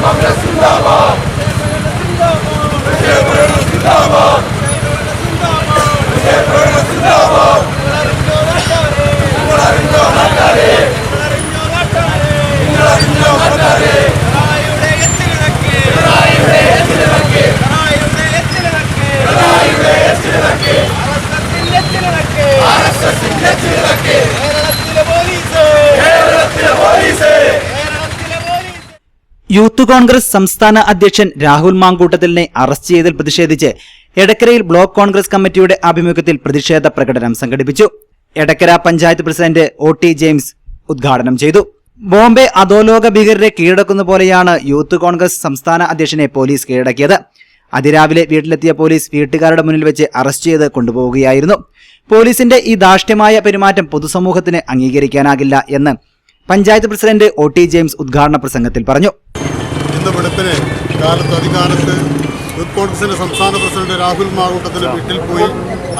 Congress. Youth Congress സംസ്ഥാന അധ്യക്ഷൻ Rahul മാങ്കൂട്ടത്തിലിനെ arrest ചെയ്തതിൽ പ്രതിഷേധിച്ച് എടക്കരയിൽ ബ്ലോക്ക് കോൺഗ്രസ് കമ്മിറ്റിയുടെ ആഭിമുഖ്യത്തിൽ പ്രതിഷേധ പ്രകടനം സംഘടിപ്പിച്ചു. Edakkara panchayat president O T James ഉദ്ഘാടനം ചെയ്തു. ബോംബെ അധോലോക ഭീകരരെ കീഴടക്കുന്ന പോലെയാണ് യൂത്ത് കോൺഗ്രസ് സംസ്ഥാന അധ്യക്ഷനെ പോലീസ് കീഴടക്കിയത്. അതിരാവിലെ വീട്ടിലെത്തിയ പോലീസ് വീട്ടുകാരുടെ മുന്നിൽ വെച്ച് അറസ്റ്റ് ചെയ്ത് കൊണ്ടുപോവുകയായിരുന്നു. പോലീസിന്റെ ഈ ധാർഷ്ട്യമായ പെരുമാറ്റം പൊതുസമൂഹത്തിന് അംഗീകരിക്കാനാകില്ല എന്ന് panchayat president O T James ഉദ്ഘാടന പ്രസംഗത്തിൽ പറഞ്ഞു. ഇന്ന് വെളുപ്പിന് കാലത്ത് അധികാരത്ത് യൂത്ത് കോൺഗ്രസിന്റെ സംസ്ഥാന പ്രസിഡന്റ് രാഹുൽ മാറൂട്ടത്തിന്റെ വീട്ടിൽ പോയി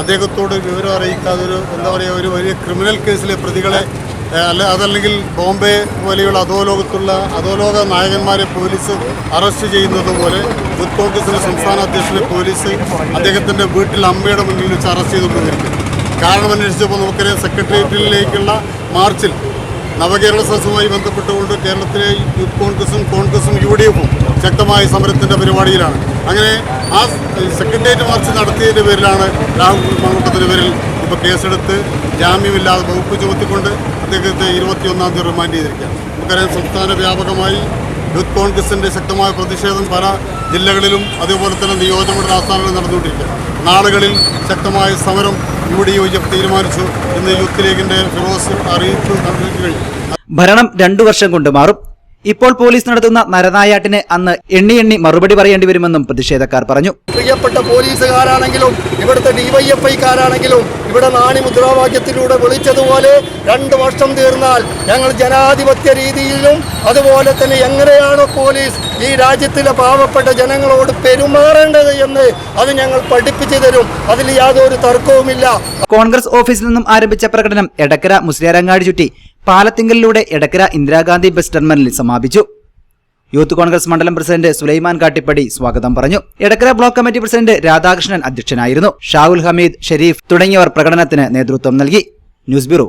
അദ്ദേഹത്തോട് വിവരം അറിയിക്കാതെ ഒരു എന്താ പറയുക ഒരു വലിയ ക്രിമിനൽ കേസിലെ പ്രതികളെ അല്ല അതല്ലെങ്കിൽ ബോംബെ പോലെയുള്ള അധോലോകത്തുള്ള അധോലോക നായകന്മാരെ പോലീസ് അറസ്റ്റ് ചെയ്യുന്നത് പോലെ യൂത്ത് കോൺഗ്രസിന്റെ സംസ്ഥാന അധ്യക്ഷനെ പോലീസ് അദ്ദേഹത്തിന്റെ വീട്ടിൽ അമ്മയുടെ മുന്നിൽ വെച്ച് അറസ്റ്റ് ചെയ്തുകൊണ്ടിരിക്കും കാരണം അന്വേഷിച്ചപ്പോൾ നമുക്കറിയാം സെക്രട്ടേറിയറ്റിലേക്കുള്ള മാർച്ചിൽ നവകേരള സദസ്സുമായി ബന്ധപ്പെട്ടുകൊണ്ട് കേരളത്തിലെ യൂത്ത് കോൺഗ്രസും കോൺഗ്രസും യു ഡി എഫും ശക്തമായ സമരത്തിന്റെ പരിപാടിയിലാണ്. അങ്ങനെ ആ സെക്രട്ടേറിയറ്റ് മാർച്ച് നടത്തിയതിന്റെ പേരിലാണ് രാഹുൽ മങ്കൂട്ടത്തിന്റെ പേരിൽ ഇപ്പോൾ കേസെടുത്ത് ജാമ്യമില്ലാതെ വകുപ്പ് ചുമത്തിക്കൊണ്ട് അദ്ദേഹത്തെ ഇരുപത്തിയൊന്നാം തീയതി റിമാൻഡ് ചെയ്തിരിക്കുകയാണ്. നമുക്കറിയാം സംസ്ഥാന വ്യാപകമായി യൂത്ത് കോൺഗ്രസിന്റെ ശക്തമായ പ്രതിഷേധം പല ജില്ലകളിലും അതേപോലെ തന്നെ നിയോജകമണ്ഡല ആസ്ഥാനങ്ങളിൽ നടന്നുകൊണ്ടിരിക്കുകയാണ്. നാളുകളിൽ ശക്തമായ സമരം യു ഡി എഫ് തീരുമാനിച്ചു എന്ന് യൂത്ത് ലീഗിന്റെ ഫിറോസ് കഴിഞ്ഞു ഭരണം രണ്ടു വർഷം കൊണ്ട് മാറും. ഇപ്പോൾ പോലീസ് നടത്തുന്ന നരനായാട്ടിന് അന്ന് എണ്ണി എണ്ണി മറുപടി പറയേണ്ടി വരുമെന്നും പ്രതിഷേധക്കാർ പറഞ്ഞു. പ്രിയപ്പെട്ട പോലീസുകാരാണെങ്കിലും ഇവിടുത്തെ ഡിവൈഎഫ്ഐക്കാരാണെങ്കിലും ഇവിടെ നാണി മുദ്രാവാക്യത്തിലൂടെ വിളിച്ചതുപോലെ രണ്ട് വർഷം തീർന്നാൽ ഞങ്ങൾ ജനാധിപത്യ രീതിയിലും അതുപോലെ തന്നെ എങ്ങനെയാണോ പോലീസ് ഈ രാജ്യത്തിലെ പാവപ്പെട്ട ജനങ്ങളോട് പെരുമാറേണ്ടത് എന്ന് അത് ഞങ്ങൾ പഠിപ്പിച്ചു തരും. അതിൽ യാതൊരു തർക്കവുമില്ല. കോൺഗ്രസ് ഓഫീസിൽ നിന്നും ആരംഭിച്ച പ്രകടനം എടക്കര മുസ്ലിയാരങ്ങാടി ചുറ്റി പാലത്തിങ്കലിലൂടെ എടക്കര ഇന്ദിരാഗാന്ധി ബസ് ടെർമിനലിൽ സമാപിച്ചു. യൂത്ത് കോൺഗ്രസ് മണ്ഡലം പ്രസിഡന്റ് സുലൈമാൻ കാട്ടിപ്പടി സ്വാഗതം പറഞ്ഞു. Edakkara block committee president Radhakrishnan അധ്യക്ഷനായിരുന്നു. ഷാഹുൽ ഹമീദ് ഷെരീഫ് തുടങ്ങിയവർ പ്രകടനത്തിന് നേതൃത്വം നൽകി. News bureau